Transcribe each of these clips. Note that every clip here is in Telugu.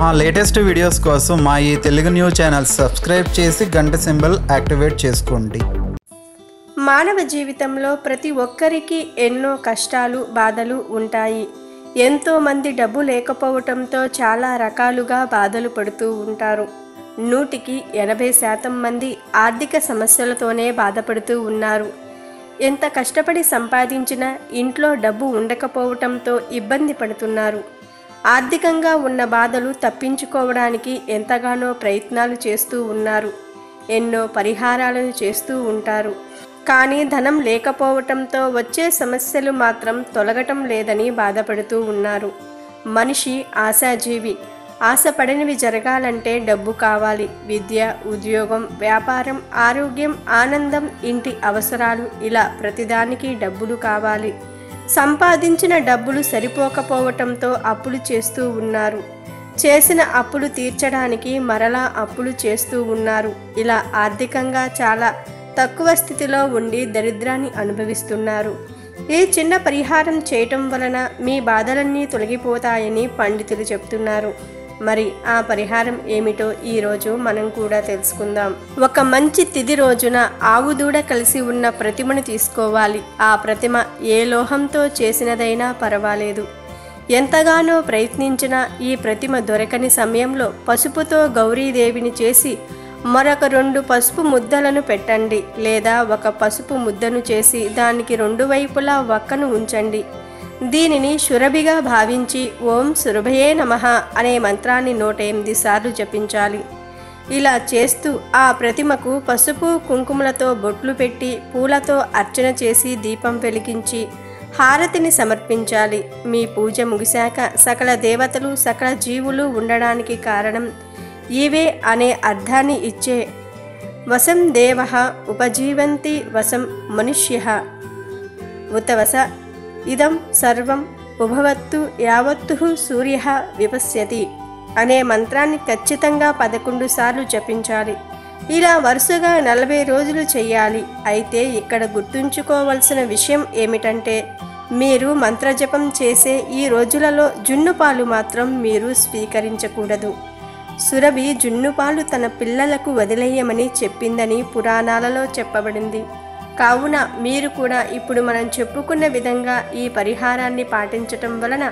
మా లేటెస్ట్ వీడియోస్ కోసం మా ఈ తెలుగు న్యూస్ ఛానల్ సబ్స్క్రైబ్ చేసి గంట సింబల్ యాక్టివేట్ చేసుకోండి. మానవ జీవితంలో ప్రతి ఒక్కరికి ఎన్నో కష్టాలు బాధలు ఉంటాయి. ఎంతోమంది డబ్బు లేకపోవటంతో చాలా రకాలుగా బాధలు పడుతూ ఉంటారు. నూటికి ఎనభై శాతం మంది ఆర్థిక సమస్యలతోనే బాధపడుతూ ఉన్నారు. ఎంత కష్టపడి సంపాదించినా ఇంట్లో డబ్బు ఉండకపోవటంతో ఇబ్బంది పడుతున్నారు. ఆర్థికంగా ఉన్న బాధలు తప్పించుకోవడానికి ఎంతగానో ప్రయత్నాలు చేస్తూ ఉన్నారు. ఎన్నో పరిహారాలను చేస్తూ ఉంటారు. కానీ ధనం లేకపోవటంతో వచ్చే సమస్యలు మాత్రం తొలగటం లేదని బాధపడుతూ ఉన్నారు. మనిషి ఆశాజీవి. ఆశపడనివి జరగాలంటే డబ్బు కావాలి. విద్య ఉద్యోగం వ్యాపారం ఆరోగ్యం ఆనందం ఇంటి అవసరాలు ఇలా ప్రతిదానికి డబ్బులు కావాలి. సంపాదించిన డబ్బులు సరిపోకపోవటంతో అప్పులు చేస్తూ ఉన్నారు. చేసిన అప్పులు తీర్చడానికి మరలా అప్పులు చేస్తూ ఉన్నారు. ఇలా ఆర్థికంగా చాలా తక్కువ స్థితిలో ఉండి దరిద్రాన్ని అనుభవిస్తున్నారు. ఈ చిన్న పరిహారం చేయటం వలన మీ బాధలన్నీ తొలగిపోతాయని పండితులు చెప్తున్నారు. మరి ఆ పరిహారం ఏమిటో ఈరోజు మనం కూడా తెలుసుకుందాం. ఒక మంచి తిది రోజున ఆవు దూడ కలిసి ఉన్న ప్రతిమను తీసుకోవాలి. ఆ ప్రతిమ ఏ లోహంతో చేసినదైనా పర్వాలేదు. ఎంతగానో ప్రయత్నించినా ఈ ప్రతిమ దొరకని సమయంలో పసుపుతో గౌరీదేవిని చేసి మరొక రెండు పసుపు ముద్దలను పెట్టండి లేదా ఒక పసుపు ముద్దను చేసి దానికి రెండు వైపులా వక్కను ఉంచండి. దీనిని సురభిగా భావించి ఓం సురభయే నమః అనే మంత్రాన్ని నూట ఎనిమిది సార్లు జపించాలి. ఇలా చేస్తూ ఆ ప్రతిమకు పసుపు కుంకుమలతో బొట్లు పెట్టి పూలతో అర్చన చేసి దీపం వెలిగించి హారతిని సమర్పించాలి. మీ పూజ ముగిశాక సకల దేవతలు సకల జీవులు ఉండడానికి కారణం ఇవే అనే అర్థాన్ని ఇచ్చే వసం దేవ ఉపజీవంతి వసం మనుష్య. ఉతవస ఇదం సర్వం ఉభవత్తు యావత్తు సూర్య విపశ్యతి అనే మంత్రాన్ని ఖచ్చితంగా పదకొండు సార్లు జపించాలి. ఇలా వరుసగా నలభై రోజులు చేయాలి అయితే ఇక్కడ గుర్తుంచుకోవలసిన విషయం ఏమిటంటే మీరు మంత్రజపం చేసే ఈ రోజులలో జున్నుపాలు మాత్రం మీరు స్వీకరించకూడదు. సురభి జున్నుపాలు తన పిల్లలకు వదిలేయమని చెప్పిందని పురాణాలలో చెప్పబడింది. కావున మీరు కూడా ఇప్పుడు మనం చెప్పుకున్న విధంగా ఈ పరిహారాన్ని పాటించటం వలన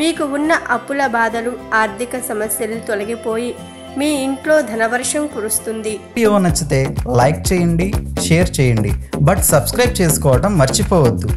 మీకు ఉన్న అప్పుల బాధలు ఆర్థిక సమస్యలు తొలగిపోయి మీ ఇంట్లో ధనవర్షం కురుస్తుంది. వీడియో నచ్చితే లైక్ చేయండి షేర్ చేయండి. బట్ సబ్స్క్రైబ్ చేసుకోవడం మర్చిపోవద్దు.